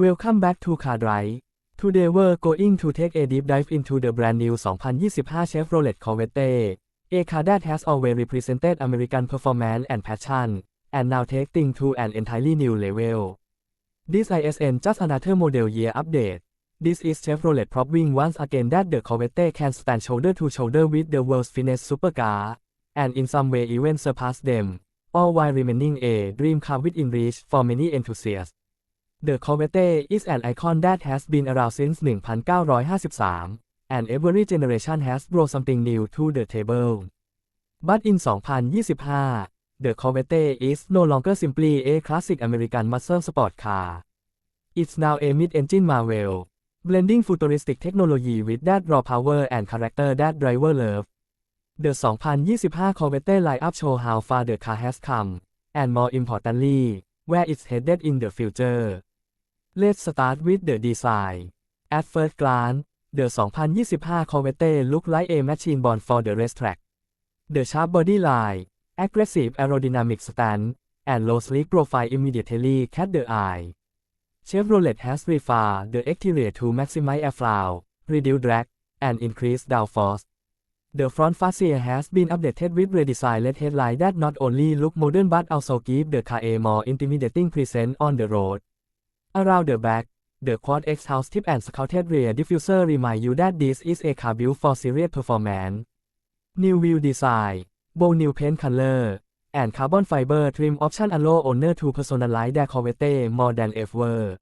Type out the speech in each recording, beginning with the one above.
Welcome back to Car Drive. Today we're going to take a deep dive into the brand new 2025 Chevrolet Corvette, a car that has always represented American performance and passion, and now taking to an entirely new level. This isn't just another model year update. This is Chevrolet proving once again that the Corvette can stand shoulder to shoulder with the world's finest supercar, and in some way even surpass them, all while remaining a dream car within reach for many enthusiasts. The Corvette is an icon that has been around since 1953, and every generation has brought something new to the table. But in 2025, the Corvette is no longer simply a classic American muscle sport car. It's now a mid-engine marvel, blending futuristic technology with that raw power and character that driver love. The 2025 Corvette lineup show how far the car has come, and more importantly, where it's headed in the future. Let's start with the design. At first glance, the 2025 Corvette look like a machine born for the racetrack. The sharp body line, aggressive aerodynamic stance, and low sleek profile immediately catch the eye. Chevrolet has refined the exterior to maximize airflow, reduce drag, and increase downforce. The front fascia has been updated with redesigned LED headlight that not only look modern but also give the car a more intimidating presence on the road. Around the back, the quad exhaust tip and scouted rear diffuser remind you that this is a car built for serious performance. New wheel design, bold new paint color, and carbon fiber trim option allow owner to personalize their Corvette more than ever.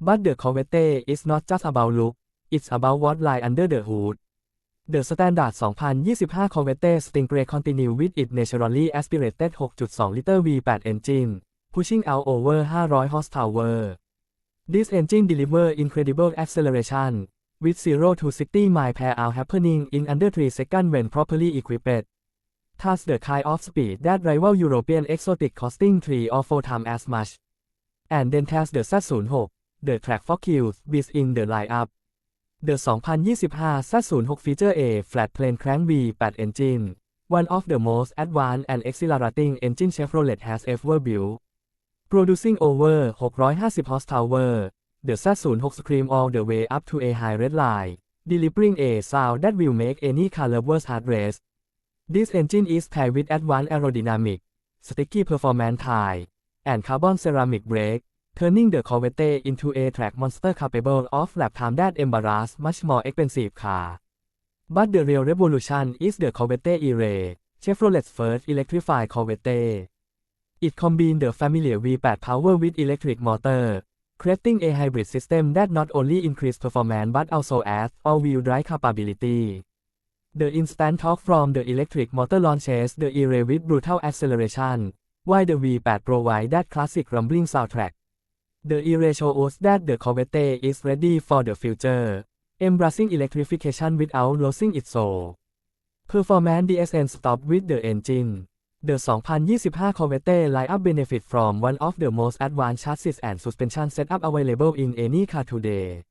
But the Corvette is not just about look, it's about what lies under the hood. The standard 2025 Corvette Stingray continue with its naturally aspirated 6.2-liter V8 engine, pushing out over 500 horsepower. This engine deliver incredible acceleration, with 0 to 60 mile per hour happening in under 3 seconds when properly equipped. Thus the kind of speed that rival European exotic costing 3 or 4 times as much. And then test the Z06, the track for kills in the lineup. The 2025 Z06 feature a flat plane crank V8 engine, one of the most advanced and exhilarating engine Chevrolet has ever built. Producing over 650 horsepower, the Z06 scream all the way up to a high red line, delivering a sound that will make any car lover's heart race. This engine is paired with advanced aerodynamic, sticky performance tie, and carbon ceramic brake, turning the Corvette into a track monster capable of lap time that embarrass much more expensive car. But the real revolution is the Corvette E-Ray, Chevrolet's first electrified Corvette. It combines the familiar V8 power with electric motor, creating a hybrid system that not only increases performance but also adds all-wheel drive capability. The instant torque from the electric motor launches the E-Ray with brutal acceleration, while the V8 provides that classic rumbling soundtrack. The E-Ray shows that the Corvette is ready for the future, embracing electrification without losing its soul. Performance DSN stop with the engine. The 2025 Corvette lineup benefit from one of the most advanced chassis and suspension setup available in any car today.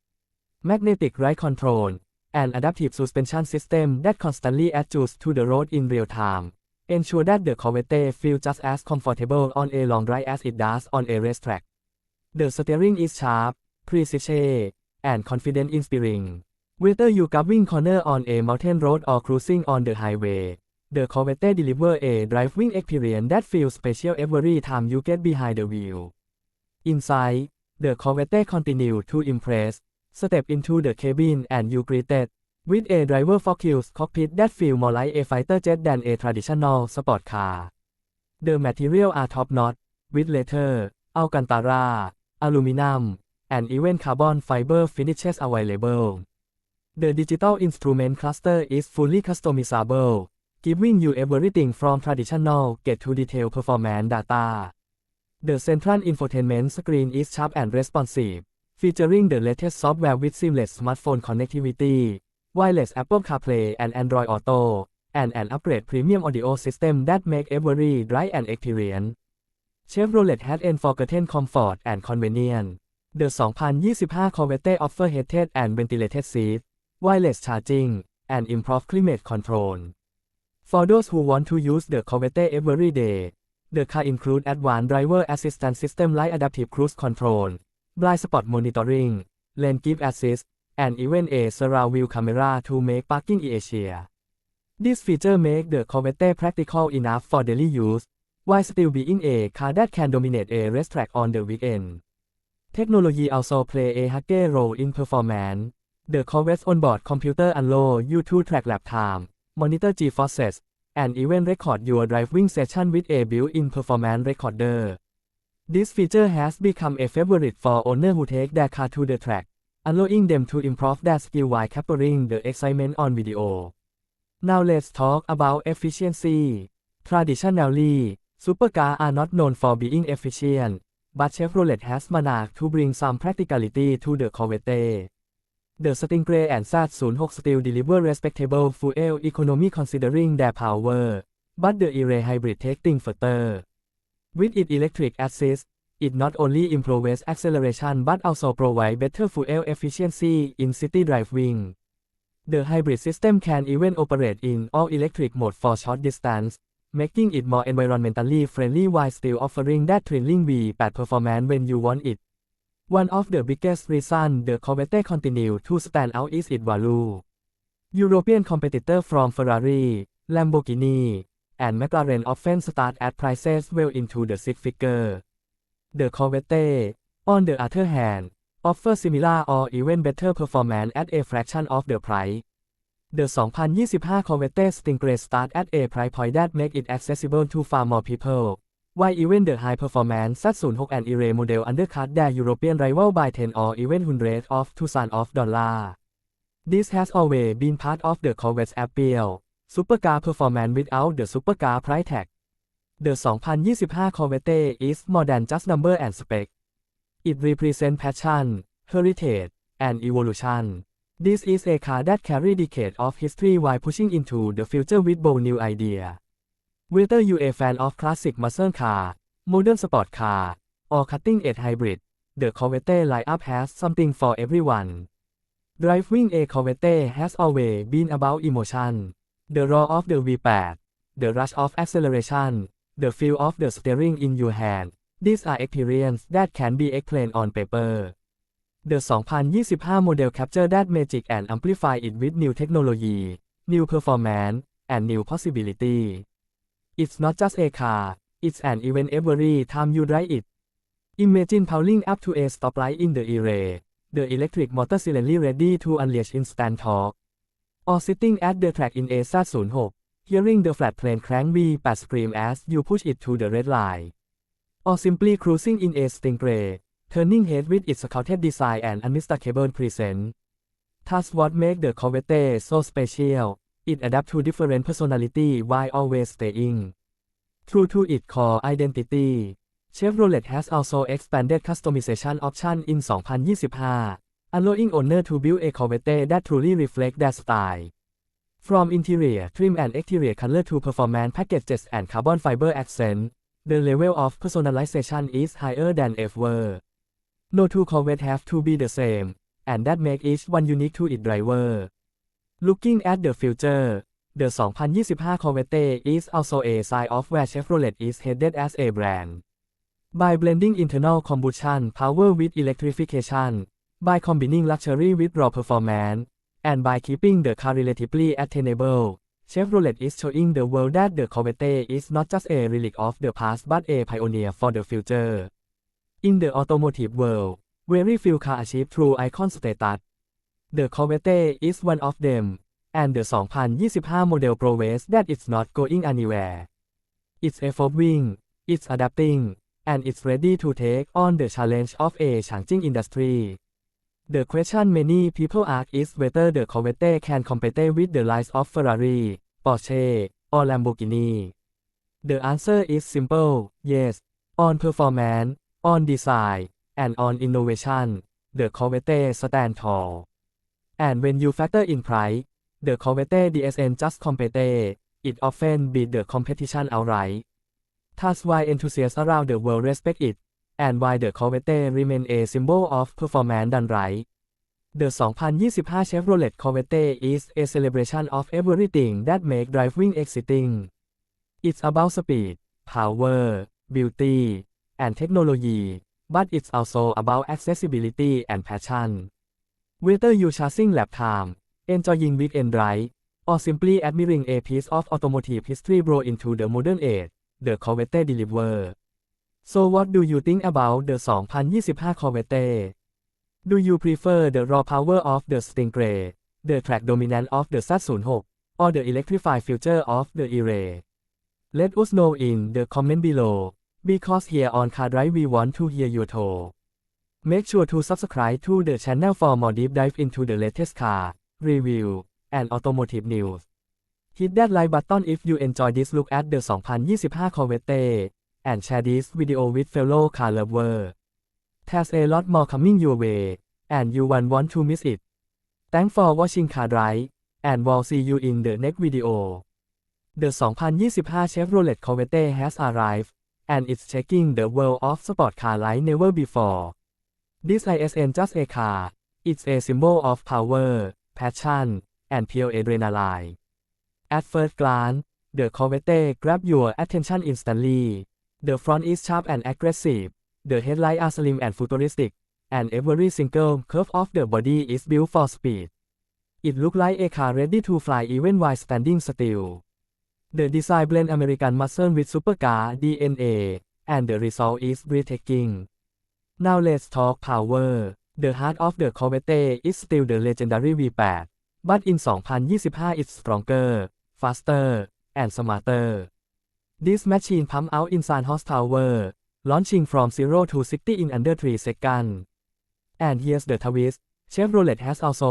Magnetic ride control, an adaptive suspension system that constantly adjusts to the road in real time, ensure that the Corvette feels just as comfortable on a long ride as it does on a racetrack. The steering is sharp, precise, and confident in steering. Whether you're carving corner on a mountain road or cruising on the highway, the Corvette delivers a driving experience that feels special every time you get behind the wheel. Inside, the Corvette continues to impress. Step into the cabin and you greeted with a driver focused cockpit that feels more like a fighter jet than a traditional sport car. The material are top notch, with leather, alcantara, aluminum, and even carbon fiber finishes available. The digital instrument cluster is fully customizable, giving you everything from traditional get to detail performance data. The central infotainment screen is sharp and responsive, featuring the latest software with seamless smartphone connectivity, wireless Apple CarPlay and Android Auto, and an upgrade premium audio system that make every drive an experience. Chevrolet has forgotten comfort and convenience. The 2025 Corvette offer heated and ventilated seats, wireless charging, and improved climate control. For those who want to use the Corvette every day, the car includes advanced driver assistance system like adaptive cruise control, blind spot monitoring, lane keep assist, and even a surround view camera to make parking easier. This feature make the Corvette practical enough for daily use, while still being a car that can dominate a racetrack on the weekend. Technology also play a huge role in performance. The Corvette's onboard computer allows you to track lap time, monitor G-forces, and even record your driving session with a built-in performance recorder. This feature has become a favorite for owners who take their car to the track, allowing them to improve their skill while capturing the excitement on video. Now let's talk about efficiency. Traditionally, supercars are not known for being efficient, but Chevrolet has managed to bring some practicality to the Corvette. The Stingray and Z06 still deliver respectable fuel economy considering their power, but the E-Ray hybrid takes things further. With its electric assist, it not only improves acceleration but also provides better fuel efficiency in city driving. The hybrid system can even operate in all-electric mode for short distance, making it more environmentally friendly while still offering that thrilling V8 performance when you want it. One of the biggest reasons the Corvette continue to stand out is its value. European competitors from Ferrari, Lamborghini, and McLaren often start at prices well into the six figure. The Corvette, on the other hand, offers similar or even better performance at a fraction of the price. The 2025 Corvette Stingray start at a price point that makes it accessible to far more people. While even the high-performance Z06 and E-Ray model undercut their European rival by 10 or even hundreds of thousands of dollars. This has always been part of the Corvette's appeal. Supercar performance without the supercar price tag. The 2025 Corvette is more than just number and spec. It represents passion, heritage, and evolution. This is a car that carries decades of history while pushing into the future with bold new ideas. Whether you a fan of classic muscle car, modern sport car, or cutting-edge hybrid, the Corvette lineup has something for everyone. Driving a Corvette has always been about emotion. The roar of the V8, the rush of acceleration, the feel of the steering in your hand. These are experiences that can be explained on paper. The 2025 model capture that magic and amplify it with new technology, new performance, and new possibility. It's not just a car, It's an event every time you drive it. Imagine pulling up to a stoplight in the array. The electric motor silently ready to unleash instant torque. Or sitting at the track in a Z06, hearing the flat plane crank V8 scream as you push it to the red line. Or simply cruising in a Stingray, turning head with its scouted design and unmistakable presence. That's what makes the Corvette so special. It adapt to different personality while always staying true to its core identity. Chevrolet has also expanded customization option in 2025, allowing owner to build a Corvette that truly reflect their style. From interior trim and exterior color to performance packages and carbon fiber accent, the level of personalization is higher than ever. No two Corvette have to be the same, and that make each one unique to its driver. Looking at the future, the 2025 Corvette is also a sign of where Chevrolet is headed as a brand. By blending internal combustion power with electrification, by combining luxury with raw performance, and by keeping the car relatively attainable, Chevrolet is showing the world that the Corvette is not just a relic of the past but a pioneer for the future. In the automotive world, very few cars achieve true icon status. The Corvette is one of them, and the 2025 model proves that it's not going anywhere. It's evolving, it's adapting, and it's ready to take on the challenge of a changing industry. The question many people ask is whether the Corvette can compete with the likes of Ferrari, Porsche, or Lamborghini. The answer is simple, yes. On performance, on design, and on innovation, the Corvette stands tall. And when you factor in price, the Corvette DSN just compete, it often beat the competition outright. That's why enthusiasts around the world respect it, and why the Corvette remain a symbol of performance done right. The 2025 Chevrolet Corvette is a celebration of everything that make driving exciting. It's about speed, power, beauty, and technology, but it's also about accessibility and passion. Whether you chasing lap time, enjoying weekend drive, or simply admiring a piece of automotive history brought into the modern age, the Corvette deliver. So what do you think about the 2025 Corvette? Do you prefer the raw power of the Stingray, the track dominance of the Z06, or the electrified future of the E-Ray? Let us know in the comment below, because here on Car Drive we want to hear your thoughts. Make sure to subscribe to the channel for more deep dive into the latest car, review, and automotive news. Hit that like button if you enjoy this look at the 2025 Corvette, and share this video with fellow car lover. There's a lot more coming your way, and you won't want to miss it. Thanks for watching Car Drive, and we'll see you in the next video. The 2025 Chevrolet Corvette has arrived, and it's shaking the world of sport car like never before. This isn't just a car, it's a symbol of power, passion, and pure adrenaline. At first glance, the Corvette grab your attention instantly. The front is sharp and aggressive. The headlights are slim and futuristic, and every single curve of the body is built for speed. It looks like a car ready to fly even while standing still. The design blends American muscle with supercar DNA, and the result is breathtaking. Now let's talk power. The heart of the Corvette is still the legendary V8, but in 2025 it's stronger, faster, and smarter. This machine pump out insane horsepower, launching from 0 to 60 in under 3 seconds. And here's the twist, Chevrolet has also